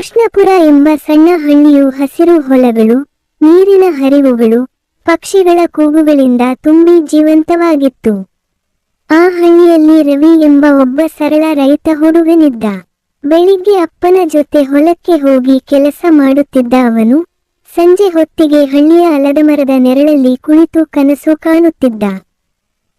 ಕೃಷ್ಣಪುರ ಎಂಬ ಸಣ್ಣ ಹಳ್ಳಿಯು ಹಸಿರು ಹೊಲಗಳು, ನೀರಿನ ಹರಿವುಗಳು, ಪಕ್ಷಿಗಳ ಕೂಗುಗಳಿಂದ ತುಂಬಿ ಜೀವಂತವಾಗಿತ್ತು. ಆ ಹಳ್ಳಿಯಲ್ಲಿ ರವಿ ಎಂಬ ಒಬ್ಬ ಸರಳ ರೈತ ಹುಡುಗನಿದ್ದ. ಬೆಳಿಗ್ಗೆ ಅಪ್ಪನ ಜೊತೆ ಹೊಲಕ್ಕೆ ಹೋಗಿ ಕೆಲಸ ಮಾಡುತ್ತಿದ್ದ ಅವನು, ಸಂಜೆ ಹೊತ್ತಿಗೆ ಹಳ್ಳಿಯ ಆಲದಮರದ ನೆರಳಲ್ಲಿ ಕುಳಿತು ಕನಸು ಕಾಣುತ್ತಿದ್ದ.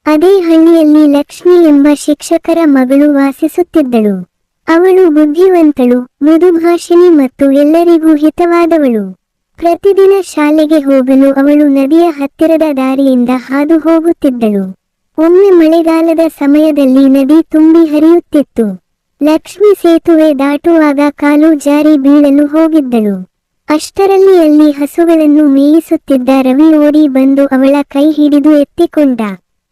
ಅದೇ ಹಳ್ಳಿಯಲ್ಲಿ ಲಕ್ಷ್ಮಿ ಎಂಬ ಶಿಕ್ಷಕರ ಮಗಳು ವಾಸಿಸುತ್ತಿದ್ದಳು. ಅವಳು ಬುದ್ಧಿವಂತಳು, ಮೃದುಭಾಷಿಣಿ ಮತ್ತು ಎಲ್ಲರಿಗೂ ಹಿತವಾದವಳು. ಪ್ರತಿದಿನ ಶಾಲೆಗೆ ಹೋಗಲು ಅವಳು ನದಿಯ ಹತ್ತಿರದ ದಾರಿಯಿಂದ ಹಾದು ಹೋಗುತ್ತಿದ್ದಳು. ಒಮ್ಮೆ ಮಳೆಗಾಲದ ಸಮಯದಲ್ಲಿ ನದಿ ತುಂಬಿ ಹರಿಯುತ್ತಿತ್ತು. ಲಕ್ಷ್ಮಿ ಸೇತುವೆ ದಾಟುವಾಗ ಕಾಲು ಜಾರಿ ಬೀಳಲು ಹೋಗಿದ್ದಳು. ಅಷ್ಟರಲ್ಲಿ ಅಲ್ಲಿ ಹಸುಗಳನ್ನು ಮೇಯಿಸುತ್ತಿದ್ದ ರವಿ ಓಡಿ ಬಂದು ಅವಳ ಕೈ ಹಿಡಿದು ಎತ್ತಿಕೊಂಡ.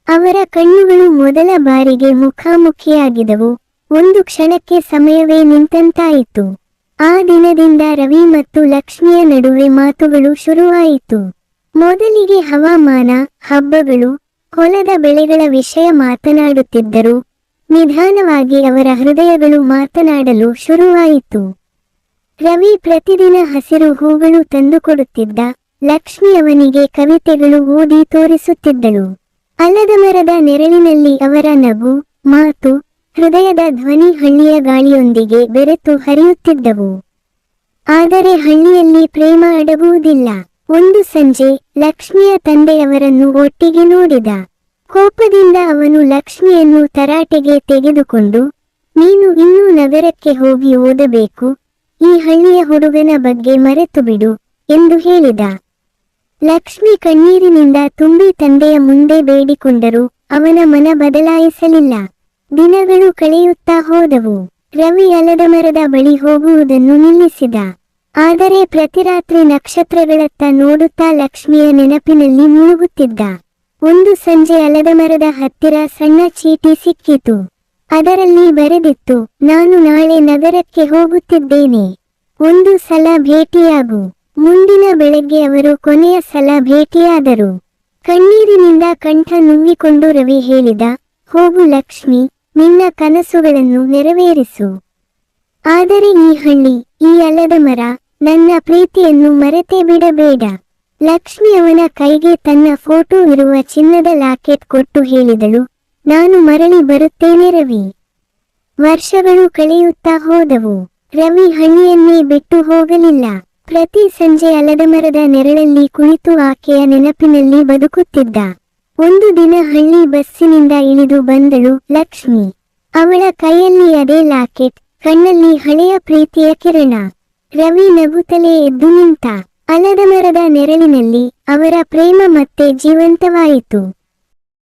ಅವರ ಕಣ್ಣುಗಳು ಮೊದಲ ಬಾರಿಗೆ ಮುಖಾಮುಖಿಯಾಗಿದವು ಒಂದು ಕ್ಷಣಕ್ಕೆ ಸಮಯವೇ ನಿಂತಂತಾಯಿತು. ಆ ದಿನದಿಂದ ರವಿ ಮತ್ತು ಲಕ್ಷ್ಮಿಯ ನಡುವೆ ಮಾತುಗಳು ಶುರುವಾಯಿತು. ಮೊದಲಿಗೆ ಹವಾಮಾನ, ಹಬ್ಬಗಳು, ಹೊಲದ ಬೆಳೆಗಳ ವಿಷಯ ಮಾತನಾಡುತ್ತಿದ್ದರು. ನಿಧಾನವಾಗಿ ಅವರ ಹೃದಯಗಳು ಮಾತನಾಡಲು ಶುರುವಾಯಿತು. ರವಿ ಪ್ರತಿದಿನ ಹಸಿರು ಹೂಗಳು ತಂದುಕೊಡುತ್ತಿದ್ದ ಲಕ್ಷ್ಮಿ ಅವನಿಗೆ ಕವಿತೆಗಳು ಓದಿ ತೋರಿಸುತ್ತಿದ್ದಳು. ಅಲ್ಲದ ಮರದ ನೆರಳಿನಲ್ಲಿ ಅವರ ನಗು, ಮಾತು ಹೃದಯದ ಧ್ವನಿ ಹಳ್ಳಿಯ ಗಾಳಿಯೊಂದಿಗೆ ಬೆರೆತು ಹರಿಯುತ್ತಿದ್ದವು. ಆದರೆ ಹಳ್ಳಿಯಲ್ಲಿ ಪ್ರೇಮ ಅಡಗುವುದಿಲ್ಲ. ಒಂದು ಸಂಜೆ ಲಕ್ಷ್ಮಿಯ ತಂದೆಯವರನ್ನು ಒಟ್ಟಿಗೆ ನೋಡಿದ. ಕೋಪದಿಂದ ಅವನು ಲಕ್ಷ್ಮಿಯನ್ನು ತರಾಟೆಗೆ ತೆಗೆದುಕೊಂಡು, ನೀನು ಇನ್ನೂ ನಗರಕ್ಕೆ ಹೋಗಿ ಓದಬೇಕು, ಈ ಹಳ್ಳಿಯ ಹುಡುಗನ ಬಗ್ಗೆ ಮರೆತು ಬಿಡು ಎಂದು ಹೇಳಿದ. ಲಕ್ಷ್ಮಿ ಕಣ್ಣೀರಿನಿಂದ ತುಂಬಿ ತಂದೆಯ ಮುಂದೆ ಬೇಡಿಕೊಂಡರು ಅವನ ಮನ ಬದಲಾಯಿಸಲಿಲ್ಲ. ದಿನಗಳು ಕಳೆಯುತ್ತಾ ಹೋದವು. ರವಿ ಅಲದ ಮರದ ಬಳಿ ಹೋಗುವುದನ್ನು ನಿಲ್ಲಿಸಿದ. ಆದರೆ ಪ್ರತಿ ರಾತ್ರಿ ನಕ್ಷತ್ರಗಳತ್ತ ನೋಡುತ್ತಾ ಲಕ್ಷ್ಮಿಯ ನೆನಪಿನಲ್ಲಿ ಮುಳುಗುತ್ತಿದ್ದ. ಒಂದು ಸಂಜೆ ಅಲದ ಮರದ ಹತ್ತಿರ ಸಣ್ಣ ಚೀಟಿ ಸಿಕ್ಕಿತು. ಅದರಲ್ಲಿ ಬರೆದಿತ್ತು, ನಾನು ನಾಳೆ ನಗರಕ್ಕೆ ಹೋಗುತ್ತಿದ್ದೇನೆ. ಒಂದು ಸಲ ಭೇಟಿಯಾಗು. ಮುಂದಿನ ಬೆಳಗ್ಗೆ ಅವರು ಕೊನೆಯ ಸಲ ಭೇಟಿಯಾದರು. ಕಣ್ಣೀರಿನಿಂದ ಕಂಠ ನುಂಗಿಕೊಂಡು ರವಿ ಹೇಳಿದ, ಹೋಗು ಲಕ್ಷ್ಮಿ. ನಿನ್ನ ಕನಸುಗಳನ್ನು ನೆರವೇರಿಸು. ಆದರೆ ಈ ಹಳ್ಳಿ, ಈ ಅಲದ ಮರ, ನನ್ನ ಪ್ರೀತಿಯನ್ನು ಮರೆತೇ ಬಿಡಬೇಡ. ಲಕ್ಷ್ಮಿ ಅವನ ಕೈಗೆ ತನ್ನ ಫೋಟೋ ಇರುವ ಚಿನ್ನದ ಲಾಕೆಟ್ ಕೊಟ್ಟು ಹೇಳಿದಳು, ನಾನು ಮರಳಿ ಬರುತ್ತೇನೆ ರವಿ. ವರ್ಷಗಳು ಕಳೆಯುತ್ತಾ ಹೋದವು. ರವಿ ಹಳ್ಳಿಯನ್ನೇ ಬಿಟ್ಟು ಹೋಗಲಿಲ್ಲ. ಪ್ರತಿ ಸಂಜೆ ಅಲದ ಮರದ ನೆರಳಲ್ಲಿ ಕುಳಿತು ಆಕೆಯ ನೆನಪಿನಲ್ಲಿ ಬದುಕುತ್ತಿದ್ದ. ಒಂದು ದಿನ ಹಳ್ಳಿ ಬಸ್ಸಿನಿಂದ ಇಳಿದು ಬಂದಳು ಲಕ್ಷ್ಮಿ. ಅವಳ ಕೈಯಲ್ಲಿ ಅದೇ ಲಾಕೆಟ್, ಕಣ್ಣಲ್ಲಿ ಹಳೆಯ ಪ್ರೀತಿಯ ಕಿರಣ. ರವಿ ನಗುತ್ತಲೇ ಎದ್ದು ನಿಂತ, ಅಲದ ಮರದ ನೆರಳಿನಲ್ಲಿ ಅವರ ಪ್ರೇಮ ಮತ್ತೆ ಜೀವಂತವಾಯಿತು.